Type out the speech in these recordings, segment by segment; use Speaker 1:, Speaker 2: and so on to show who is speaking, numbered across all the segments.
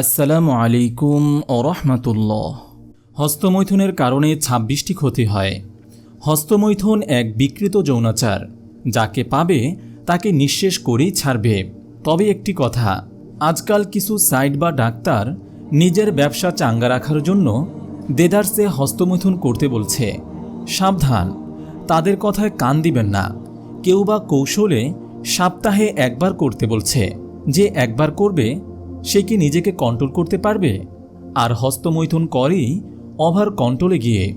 Speaker 1: আসসালামু আলাইকুম ও রহমতুল্লাহ। হস্তমৈথুনের কারণে ছাব্বিশটি ক্ষতি হয়। হস্তমৈথুন এক বিকৃত যৌনাচার, যাকে পাবে, তাকে নিঃশেষ করেই ছাড়বে। তবে একটি কথা, আজকাল কিছু সাইট বা ডাক্তার নিজের ব্যবসা চাঙ্গা রাখার জন্য দেদার্সে হস্তমৈথুন করতে বলছে। সাবধান, তাদের কথায় কান দিবেন না। কেউ বা কৌশলে সপ্তাহে একবার করতে বলছে, যে একবার করবে সে কি নিজেকে কন্ট্রোল করতে পারবে? আর হস্তমৈথুন করেই ওভার কন্ট্রোলে গিয়ে।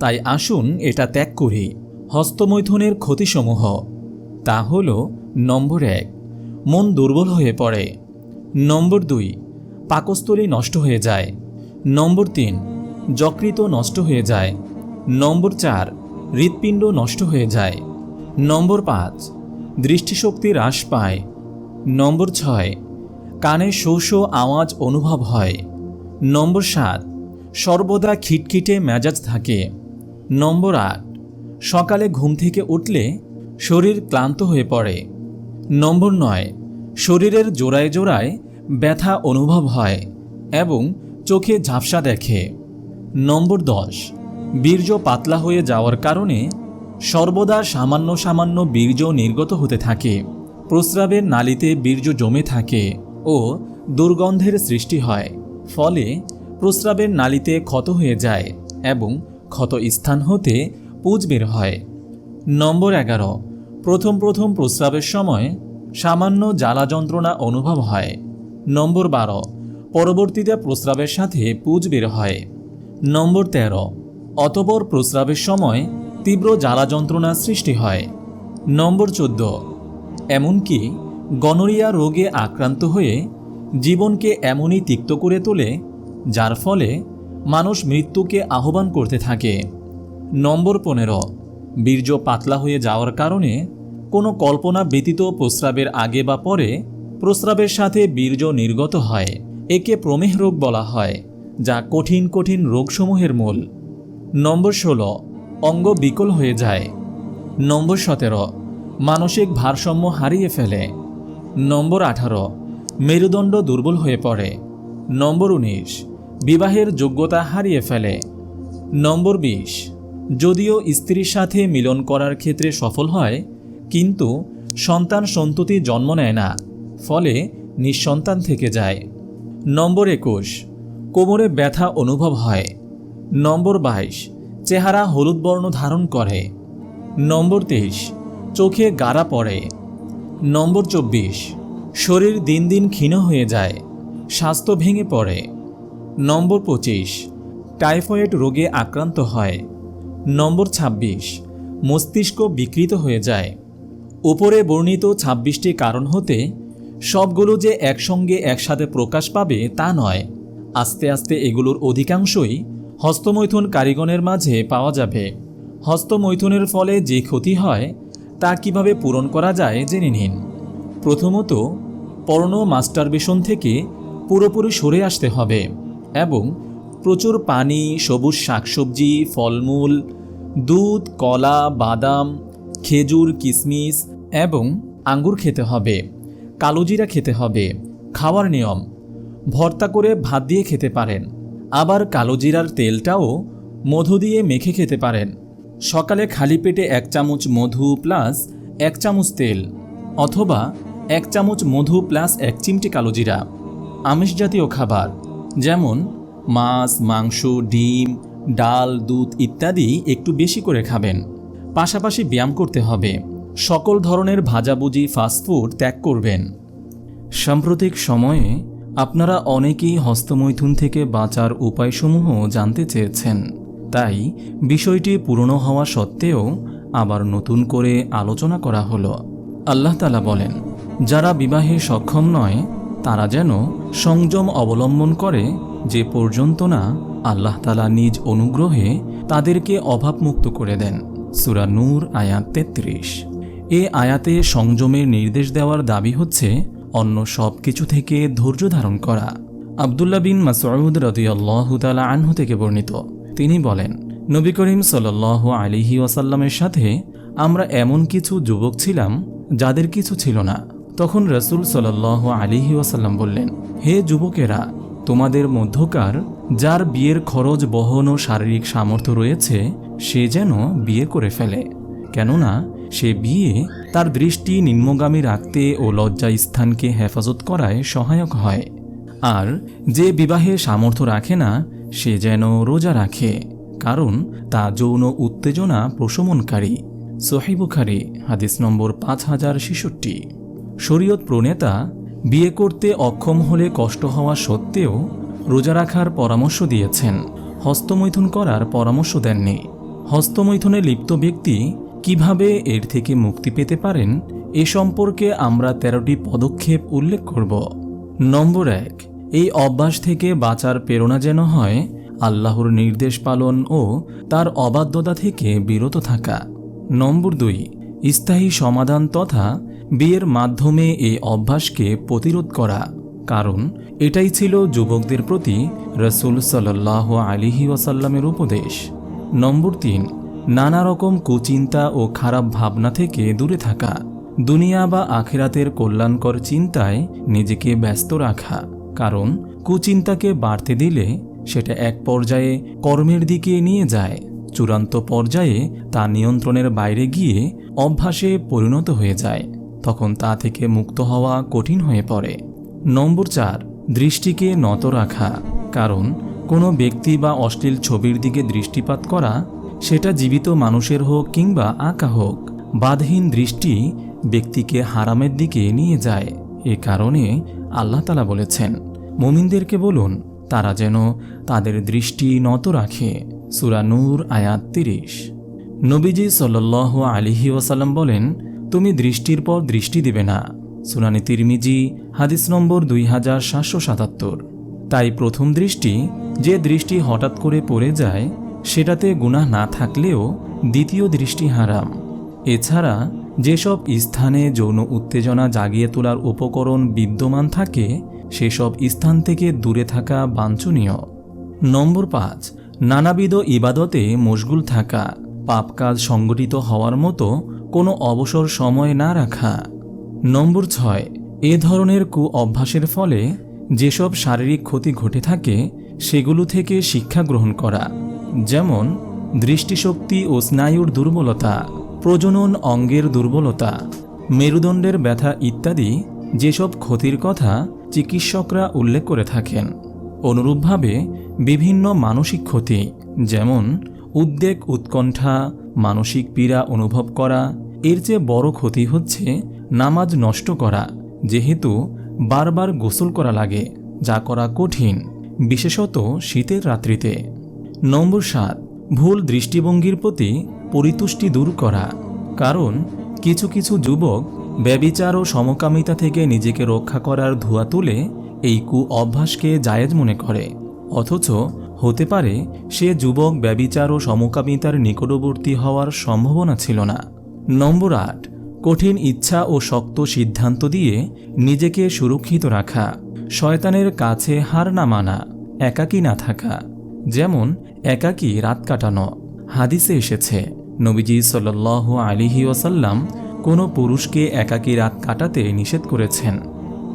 Speaker 1: তাই আসুন এটা ত্যাগ করি, হস্তমৈথুনের ক্ষতিসমূহ। তা হল নম্বর এক, মন দুর্বল হয়ে পড়ে। নম্বর দুই, পাকস্থলী নষ্ট হয়ে যায়। নম্বর তিন যকৃত নষ্ট হয়ে যায়। নম্বর চার, হৃৎপিণ্ড নষ্ট হয়ে যায়। নম্বর পাঁচ, দৃষ্টিশক্তি হ্রাস পায়। নম্বর ছয় কানে শো শো আওয়াজ অনুভব হয়। নম্বর সাত, সর্বদা খিটখিটে মেজাজ থাকে। নম্বর আট, সকালে ঘুম থেকে উঠলে শরীর ক্লান্ত হয়ে পড়ে। নম্বর নয়, শরীরের জোড়ায় জোড়ায় ব্যথা অনুভব হয় এবং চোখে ঝাপসা দেখে। নম্বর দশ, বীর্য পাতলা হয়ে যাওয়ার কারণে সর্বদা সামান্য সামান্য বীর্য নির্গত হতে থাকে। প্রস্রাবের নালিতে বীর্য জমে থাকে। ও দুর্গন্ধের সৃষ্টি হয়, ফলে প্রস্রাবের নালিতে ক্ষত হয়ে যায় এবং ক্ষত স্থান হতে পুজ বের হয়। নম্বর এগারো, প্রথম প্রথম প্রস্রাবের সময় সামান্য জ্বালা যন্ত্রণা অনুভব হয়। নম্বর বারো, পরবর্তীতে প্রস্রাবের সাথে পুজ বের হয়। নম্বর তেরো, অতপর প্রস্রাবের সময় তীব্র জ্বালা যন্ত্রণা সৃষ্টি হয়। নম্বর চোদ্দ, এমনকি গনোরিয়া রোগে আক্রান্ত হয়ে জীবনকে এমনই তিক্ত করে তোলে, যার ফলে মানুষ মৃত্যুকে আহ্বান করতে থাকে। নম্বর পনেরো, বীর্য পাতলা হয়ে যাওয়ার কারণে কোনো কল্পনা ব্যতীত প্রস্রাবের আগে বা পরে প্রস্রাবের সাথে বীর্য নির্গত হয়। একে প্রমেহ রোগ বলা হয়, যা কঠিন কঠিন রোগসমূহের মূল। নম্বর ষোলো, অঙ্গ বিকল হয়ে যায়। নম্বর সতেরো, মানসিক ভারসাম্য হারিয়ে ফেলে। নম্বর আঠারো, মেরুদণ্ড দুর্বল হয়ে পড়ে। নম্বর উনিশ, বিবাহের যোগ্যতা হারিয়ে ফেলে। নম্বর বিশ, যদিও স্ত্রীর সাথে মিলন করার ক্ষেত্রে সফল হয়, কিন্তু সন্তান সন্ততি জন্ম নেয় না, ফলে নিঃসন্তান থেকে যায়। নম্বর একুশ, কোমরে ব্যথা অনুভব হয়। নম্বর বাইশ, চেহারা হলুদ বর্ণ ধারণ করে। নম্বর তেইশ, চোখে গাড়া পড়ে। নম্বর চব্বিশ। শরীর দিন দিন ক্ষীণ হয়ে যায়, স্বাস্থ্য ভেঙে পড়ে। নম্বর পঁচিশ, টাইফয়েড রোগে আক্রান্ত হয়। নম্বর ২৬ মস্তিষ্ক বিকৃত হয়ে যায়। উপরে বর্ণিত ২৬টি কারণ হতে, সবগুলো যে একসঙ্গে একসাথে প্রকাশ পাবে তা নয়। আস্তে আস্তে এগুলোর অধিকাংশই হস্তমৈথুন কারিগণের মাঝে পাওয়া যাবে। হস্তমৈথুনের ফলে যে ক্ষতি হয় তা কীভাবে পূরণ করা যায় জেনে নিন। প্রথমত পর্ণ মাস্টারবেশন থেকে পুরোপুরি সরে আসতে হবে এবং প্রচুর পানি, সবুজ শাকসবজি, ফলমূল, দুধ, কলা, বাদাম, খেজুর কিশমিশ এবং আঙ্গুর খেতে হবে, কালোজিরা খেতে হবে, খাওয়ার নিয়ম, ভর্তা করে ভাত দিয়ে খেতে পারেন, আবার কালোজিরার তেলটাও মধু দিয়ে মেখে খেতে পারেন। সকালে খালি পেটে এক চামচ মধু প্লাস এক চামচ তেল অথবা এক চামচ মধু প্লাস এক চিমটি কালোজিরা আমিষ জাতীয় খাবার, যেমন মাছ, মাংস, ডিম, ডাল, দুধ ইত্যাদি একটু বেশি করে খাবেন। পাশাপাশি ব্যায়াম করতে হবে। সকল ধরনের ভাজাভুজি ফাস্টফুড ত্যাগ করবেন। সাম্প্রতিক সময়ে আপনারা অনেকেই হস্তমৈথুন থেকে বাঁচার উপায়সমূহ জানতে চেয়েছেন। তাই বিষয়টি পুরনো হওয়া সত্ত্বেও আবার নতুন করে আলোচনা করা হলো। আল্লাহ তালা বলেন, যারা বিবাহে সক্ষম নয়, তারা যেন সংযম অবলম্বন করে যে পর্যন্ত না আল্লাহ তালা নিজ অনুগ্রহে তাদেরকে অভাবমুক্ত করে দেন। সুরা নূর, আয়াত তেত্রিশ। এ আয়াতে সংযমের নির্দেশ দেওয়ার দাবি হচ্ছে অন্য সব কিছু থেকে ধৈর্য ধারণ করা। আবদুল্লা বিন মাসউদ রদিয়াল্লাহু তালা আনহু থেকে বর্ণিত তিনি বলেন, নবী করিম সাল আলিহি ওয়াসাল্লামের সাথে আমরা এমন কিছু যুবক ছিলাম যাদের কিছু ছিল না। তখন রসুল সাল আলিহি ওয়াসাল্লাম বললেন, হে যুবকেরা, তোমাদের মধ্যকার যার বিয়ের খরচ, বহন ও শারীরিক সামর্থ্য রয়েছে, সে যেন বিয়ে করে ফেলে। কেননা, সে বিয়ে তার দৃষ্টি নিম্নগামী রাখতে ও লজ্জা স্থানকে হেফাজত করায় সহায়ক হয়। আর যে বিবাহে সামর্থ্য রাখে না সে যেন রোজা রাখে, কারণ তা যৌন উত্তেজনা প্রশমনকারী। সহিবুখারি হাদিস নম্বর পাঁচ হাজার ছেষট্টি। শরীয়ত প্রণেতা, বিয়ে করতে অক্ষম হলে কষ্ট হওয়া সত্ত্বেও রোজা রাখার পরামর্শ দিয়েছেন। হস্তমৈথুন করার পরামর্শ দেননি। হস্তমৈথুনে লিপ্ত ব্যক্তি কীভাবে এর থেকে মুক্তি পেতে পারেন, এ সম্পর্কে আমরা তেরোটি পদক্ষেপ উল্লেখ করব। নম্বর এক এই অভ্যাস থেকে বাঁচার প্রেরণা যেন হয় আল্লাহর নির্দেশ পালন ও তার অবাধ্যতা থেকে বিরত থাকা। নম্বর দুই, স্থায়ী সমাধান তথা বিয়ের মাধ্যমে এই অভ্যাসকে প্রতিরোধ করা। কারণ এটাই ছিল যুবকদের প্রতি রসুল সাল্লাহ আলিহি ওয়াসাল্লামের উপদেশ। নম্বর তিন, নানা রকম কুচিন্তা ও খারাপ ভাবনা থেকে দূরে থাকা। দুনিয়া বা আখেরাতের কল্যাণকর চিন্তায় নিজেকে ব্যস্ত রাখা। কারণ কুচিন্তাকে বাড়তে দিলে সেটা এক পর্যায়ে কর্মের দিকে নিয়ে যায়, চূড়ান্ত পর্যায়ে তা নিয়ন্ত্রণের বাইরে গিয়ে অভ্যাসে পরিণত হয়ে যায়, তখন তা থেকে মুক্ত হওয়া কঠিন হয়ে পড়ে। নম্বর চার, দৃষ্টিকে নত রাখা, কারণ কোনো ব্যক্তি বা অশ্লীল ছবির দিকে দৃষ্টিপাত করা, সেটা জীবিত মানুষের হোক কিংবা আঁকা হোক, বাধহীন দৃষ্টি ব্যক্তিকে হারামের দিকে নিয়ে যায়, এ কারণে আল্লাহ তালা বলেছেন। মুমিনদেরকে বলুন, তারা যেন তাদের দৃষ্টি নত রাখে। সুরা নূর, আয়াত তিরিশ। নবীজি সাল্ল আলিহি ওয়াসাল্লাম বলেন, তুমি দৃষ্টির পর দৃষ্টি দিবে না। সুনানি তিরমিজি, হাদিস নম্বর দুই হাজার সাতশো সাতাত্তর। তাই প্রথম দৃষ্টি, যে দৃষ্টি হঠাৎ করে পড়ে যায়, সেটাতে গুনাহ না থাকলেও দ্বিতীয় দৃষ্টি হারাম। এছাড়া, যেসব স্থানে যৌন উত্তেজনা জাগিয়ে তোলার উপকরণ বিদ্যমান থাকে সেসব স্থান থেকে দূরে থাকা বাঞ্ছনীয়। নম্বর পাঁচ, নানাবিধ ইবাদতে মশগুল থাকা, পাপ কাজ সংগঠিত হওয়ার মতো কোনো অবসর সময় না রাখা। নম্বর ছয়, এ ধরনের কু অভ্যাসের ফলে যেসব শারীরিক ক্ষতি ঘটে থাকে, সেগুলো থেকে শিক্ষা গ্রহণ করা, যেমন দৃষ্টিশক্তি ও স্নায়ুর দুর্বলতা, প্রজনন অঙ্গের দুর্বলতা, মেরুদণ্ডের ব্যথা ইত্যাদি, যেসব ক্ষতির কথা চিকিৎসকরা উল্লেখ করে থাকেন। অনুরূপভাবে বিভিন্ন মানসিক ক্ষতি, যেমন উদ্বেগ উৎকণ্ঠা, মানসিক পীড়া অনুভব করা, এর চেয়ে বড় ক্ষতি হচ্ছে নামাজ নষ্ট করা, যেহেতু বারবার গোসল করা লাগে, যা করা কঠিন, বিশেষত শীতের রাত্রিতে। নম্বর সাত, ভুল দৃষ্টিভঙ্গির প্রতি পরিতুষ্টি দূর করা, কারণ কিছু কিছু যুবক ব্যবিচার ও সমকামিতা থেকে নিজেকে রক্ষা করার ধোয়া তুলে এই কু অভ্যাসকে জায়েজ মনে করে। অথচ হতে পারে সে যুবক ব্যবিচার ও সমকামিতার নিকটবর্তী হওয়ার সম্ভাবনা ছিল না। নম্বর আট, কঠিন ইচ্ছা ও শক্ত সিদ্ধান্ত দিয়ে নিজেকে সুরক্ষিত রাখা, শয়তানের কাছে হার না মানা, একাকী না থাকা। যেমন, একাকী রাত কাটানো। হাদিসে এসেছে, নবীজি সাল্ল আলিহি ওসাল্লাম কোনো পুরুষকে একাকী রাত কাটাতে নিষেধ করেছেন।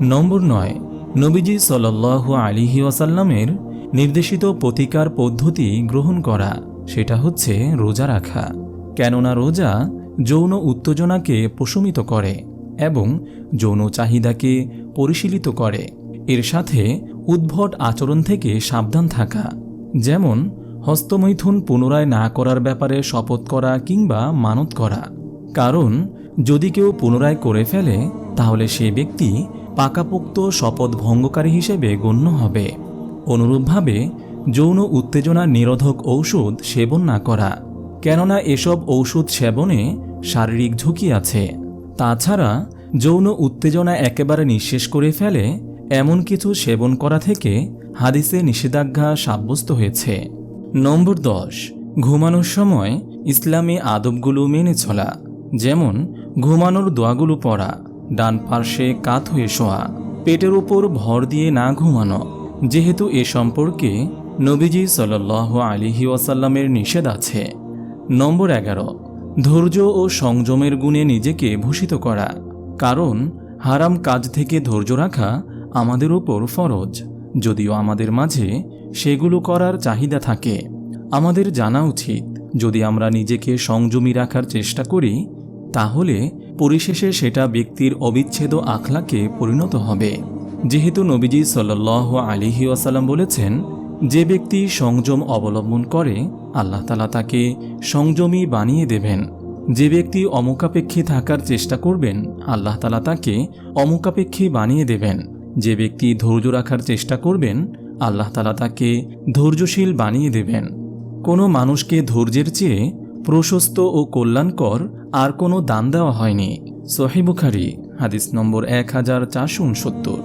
Speaker 1: নম্বর নয়, নবীজি সাল্ল আলিহি ওয়াসাল্লামের নির্দেশিত প্রতিকার পদ্ধতি গ্রহণ করা, সেটা হচ্ছে রোজা রাখা। কেননা রোজা যৌন উত্তেজনাকে প্রশমিত করে এবং যৌন চাহিদাকে পরিশীলিত করে। এর সাথে উদ্ভট আচরণ থেকে সাবধান থাকা, যেমন হস্তমৈথুন পুনরায় না করার ব্যাপারে শপথ করা কিংবা মানত করা। কারণ যদি কেউ পুনরায় করে ফেলে, তাহলে সে ব্যক্তি পাকাপোক্ত শপথ ভঙ্গকারী হিসেবে গণ্য হবে। অনুরূপভাবে, যৌন উত্তেজনা নিরোধক ঔষধ সেবন না করা। কেননা এসব ঔষধ সেবনে শারীরিক ঝুঁকি আছে। তাছাড়া, যৌন উত্তেজনা একেবারে নিঃশেষ করে ফেলে এমন কিছু সেবন করা থেকে হাদিসে নিষেধাজ্ঞা সাব্যস্ত হয়েছে। নম্বর দশ, ঘুমানোর সময় ইসলামী আদবগুলো মেনে চলা। যেমন ঘুমানোর দোয়াগুলো পড়া, ডান পার্শ্বে কাত হয়ে শোয়া, পেটের উপর ভর দিয়ে না ঘুমানো, যেহেতু এ সম্পর্কে নবীজি সাল আলিহি ওয়াসাল্লামের নিষেধ আছে। নম্বর এগারো, ধৈর্য ও সংযমের গুণে নিজেকে ভূষিত করা, কারণ হারাম কাজ থেকে ধৈর্য রাখা আমাদের উপর ফরজ, যদিও আমাদের মাঝে সেগুলো করার চাহিদা থাকে। আমাদের জানা উচিত, যদি আমরা নিজেকে সংযমী রাখার চেষ্টা করি তাহলে পরিশেষে সেটা ব্যক্তির অবিচ্ছেদ্য আখলাকে পরিণত হবে। যেহেতু নবীজি সাল্লাহ আলিহি ওয়াসাল্লাম বলেছেন, যে ব্যক্তি সংযম অবলম্বন করে, আল্লাহ তালা তাকে সংযমী বানিয়ে দেবেন। যে ব্যক্তি অমুকাপেক্ষী থাকার চেষ্টা করবেন, আল্লাহ তালা তাকে অমুকাপেক্ষী বানিয়ে দেবেন। যে ব্যক্তি ধৈর্য রাখার চেষ্টা করবেন, আল্লাহ তালা তাকে ধৈর্যশীল বানিয়ে দেবেন। কোনো মানুষকে ধৈর্যের চেয়ে প্রশস্ত ও কল্যাণকর আর কোনো দান দেওয়া হয়নি। সহিবুখারি হাদিস নম্বর এক হাজার চারশো উনসত্তর।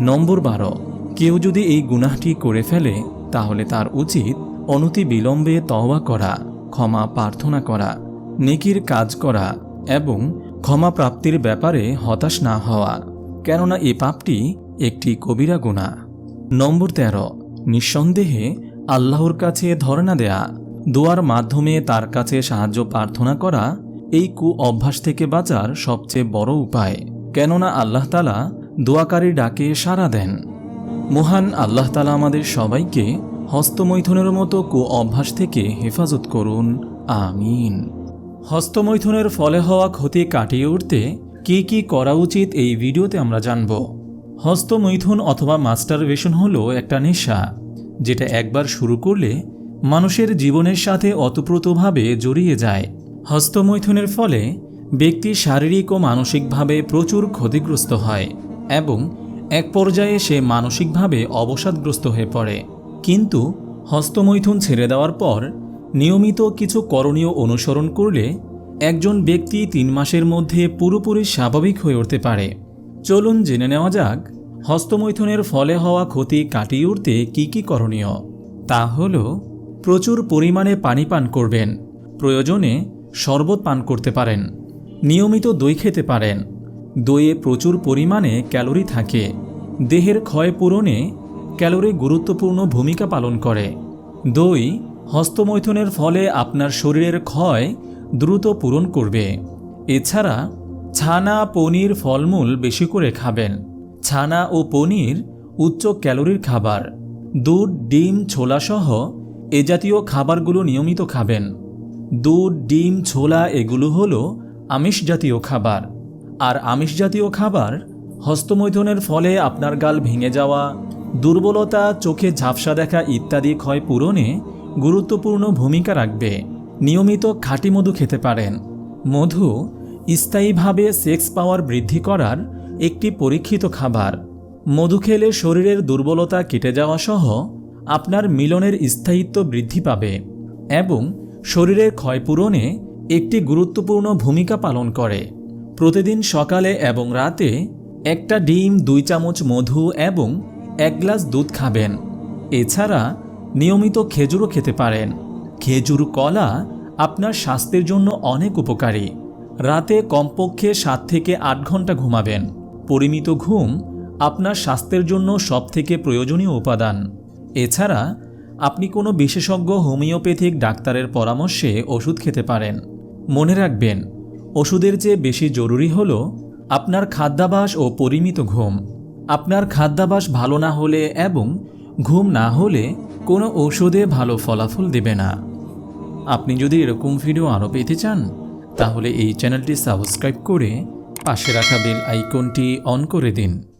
Speaker 1: নম্বর বারো, কেউ যদি এই গুনাহটি করে ফেলে, তাহলে তার উচিত অনতি বিলম্বে তওবা করা, ক্ষমা প্রার্থনা করা, নেকির কাজ করা এবং ক্ষমা প্রাপ্তির ব্যাপারে হতাশ না হওয়া, কেননা এ পাপটি একটি কবিরা গুণা নম্বর তেরো, নিঃসন্দেহে আল্লাহর কাছে ধর্ণা দেয়া, দোয়ার মাধ্যমে তার কাছে সাহায্য প্রার্থনা করা এই কু অভ্যাস থেকে বাঁচার সবচেয়ে বড় উপায়। কেননা আল্লাহ তালা দোয়াকারী ডাকে সাড়া দেন। মহান আল্লাহ তালা আমাদের সবাইকে হস্তমৈথুনের মতো কু অভ্যাস থেকে হেফাজত করুন। আমিন। হস্তমৈথুনের ফলে হওয়া ক্ষতি কাটিয়ে উঠতে কী কী করা উচিত এই ভিডিওতে আমরা জানব। হস্তমৈথুন অথবা মাস্টারবেশন হলো একটা নেশা, যেটা একবার শুরু করলে মানুষের জীবনের সাথে অতপ্রতভাবে জড়িয়ে যায়। হস্তমৈথুনের ফলে ব্যক্তি শারীরিক ও মানসিকভাবে প্রচুর ক্ষতিগ্রস্ত হয় এবং এক পর্যায়ে সে মানসিকভাবে অবসাদগ্রস্ত হয়ে পড়ে। কিন্তু হস্তমৈথুন ছেড়ে দেওয়ার পর নিয়মিত কিছু করণীয় অনুসরণ করলে একজন ব্যক্তি তিন মাসের মধ্যে পুরোপুরি স্বাভাবিক হয়ে উঠতে পারে। চলুন জেনে নেওয়া যাক, হস্তমৈথুনের ফলে হওয়া ক্ষতি কাটিয়ে উঠতে কী কী করণীয়। তা হল, প্রচুর পরিমাণে পানি পান করবেন। প্রয়োজনে শরবত পান করতে পারেন। নিয়মিত দই খেতে পারেন। দইয়ে প্রচুর পরিমাণে ক্যালোরি থাকে। দেহের ক্ষয় পূরণে ক্যালোরি গুরুত্বপূর্ণ ভূমিকা পালন করে। দই হস্তমৈথুনের ফলে আপনার শরীরের ক্ষয় দ্রুত পূরণ করবে। এছাড়া ছানা, পনির, ফলমূল বেশি করে খাবেন। ছানা ও পনির উচ্চ ক্যালোরির খাবার। দুধ, ডিম, ছোলাসহ এ জাতীয় খাবারগুলো নিয়মিত খাবেন। দুধ, ডিম, ছোলা এগুলো হলো আমিষ জাতীয় খাবার। আর আমিষ জাতীয় খাবার হস্তমৈথুনের ফলে আপনার গাল ভেঙে যাওয়া, দুর্বলতা, চোখে ঝাপসা দেখা ইত্যাদি ক্ষয় পূরণে গুরুত্বপূর্ণ ভূমিকা রাখবে। নিয়মিত খাঁটি মধু খেতে পারেন। মধু স্থায়ীভাবে সেক্স পাওয়ার বৃদ্ধি করার একটি পরীক্ষিত খাবার। মধু খেলে শরীরের দুর্বলতা কেটে যাওয়া সহ আপনার মিলনের স্থায়িত্ব বৃদ্ধি পাবে এবং শরীরের ক্ষয়পূরণে একটি গুরুত্বপূর্ণ ভূমিকা পালন করে। প্রতিদিন সকালে এবং রাতে একটা ডিম, দুই চামচ মধু এবং এক গ্লাস দুধ খাবেন। এছাড়া নিয়মিত খেজুরও খেতে পারেন। খেজুর কলা আপনার স্বাস্থ্যের জন্য অনেক উপকারী। রাতে কমপক্ষে সাত থেকে আট ঘণ্টা ঘুমাবেন। পরিমিত ঘুম আপনার স্বাস্থ্যের জন্য সবথেকে প্রয়োজনীয় উপাদান। এছাড়া আপনি কোনো বিশেষজ্ঞ হোমিওপ্যাথিক ডাক্তারের পরামর্শে ওষুধ খেতে পারেন। মনে রাখবেন, ওষুধের চেয়ে বেশি জরুরি হল আপনার খাদ্যাভাস ও পরিমিত ঘুম। আপনার খাদ্যাভাস ভালো না হলে এবং ঘুম না হলে কোনো ঔষধে ভালো ফলাফল দেবে না। আপনি যদি এরকম ভিডিও আরও পেতে চান, তাহলে এই চ্যানেলটি সাবস্ক্রাইব করে পাশে রাখা বেল আইকনটি অন করে দিন।